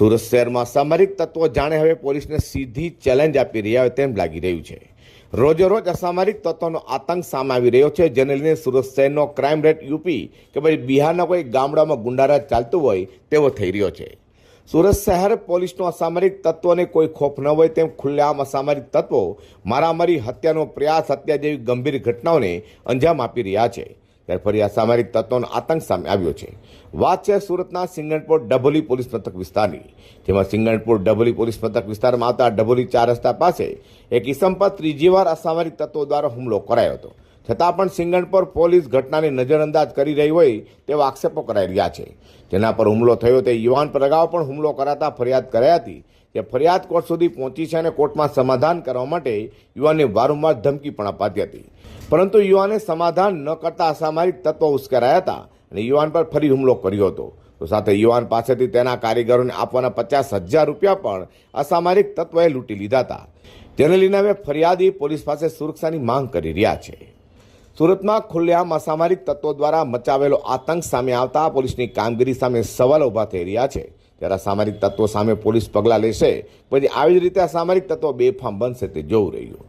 સુરત શહેરમાં અસામરિક તત્વો જાણે હવે પોલીસને સીધી ચેલેન્જ આપી રહ્યા હોય તેમ લાગી રહ્યું છે. રોજે રોજ અસામરિક તત્વોનો આતંક સામે આવી રહ્યો છે, જેને લઈને સુરત શહેરનો ક્રાઇમ રેટ યુપી કે પછી બિહારના કોઈ ગામડામાં ગુંડારાજ ચાલતું હોય તેવો થઈ રહ્યો છે. સુરત શહેર પોલીસનો અસામરિક તત્વોને કોઈ ખોફ ન હોય તેમ ખુલ્લેઆમ અસામરિક તત્વો મારામારી, હત્યાનો પ્રયાસ, હત્યા જેવી ગંભીર ઘટનાઓને અંજામ આપી રહ્યા છે. ત્યારે ફરી અસામરિક તત્વોનો આતંક સામે આવ્યો છે. વાત છે સુરતના સિંગણપુર ડભોલી પોલીસ મથક વિસ્તારની. જેમાં સિંગણપુર ડભોલી પોલીસ મથક વિસ્તારમાં આવતા ડભોલી ચાર રસ્તા પાસે એક ઇસમ પર ત્રીજી વાર અસામરિક તત્વો દ્વારા હુમલો કરાયો હતો. છતાં પણ સિંગણપુર પોલીસ ઘટનાને નજરઅંદાજ કરી રહી હોય તેવા આક્ષેપો કરાઈ રહ્યા છે. જેના પર હુમલો થયો તે યુવાન પર અગાઉ પણ હુમલો કરાતા ફરિયાદ કરાઈ હતી, જે ફરિયાદ કોર્ટ સુધી પહોંચી છે અને કોર્ટમાં સમાધાન કરવા માટે યુવાનને વારંવાર ધમકી પણ અપાતી હતી. પરંતુ યુવાને સમાધાન ન કરતા અસામરિક તત્વો ઉશ્કેરાયા હતા અને યુવાન પર ફરી હુમલો કર્યો હતો. તો સાથે યુવાન પાસેથી તેના કારીગરોને આપવાના પચાસ હજાર રૂપિયા પણ અસામરિક તત્વોએ લૂંટી લીધા હતા. જેને લઈને હવે ફરિયાદી પોલીસ પાસે સુરક્ષાની માંગ કરી રહ્યા છે. સુરતમાં ખુલ્લેઆમ અસામરિક તત્વો દ્વારા મચાવેલો આતંક સામે આવતા પોલીસની કામગીરી સામે સવાલ ઊભા થઈ રહ્યા છે. ત્યારે અસામરિક તત્વો સામે પોલીસ પગલાં લેશે. પછી આવી જ રીતે અસામરિક તત્વો બેફામ બનશે તે જોવું રહ્યું.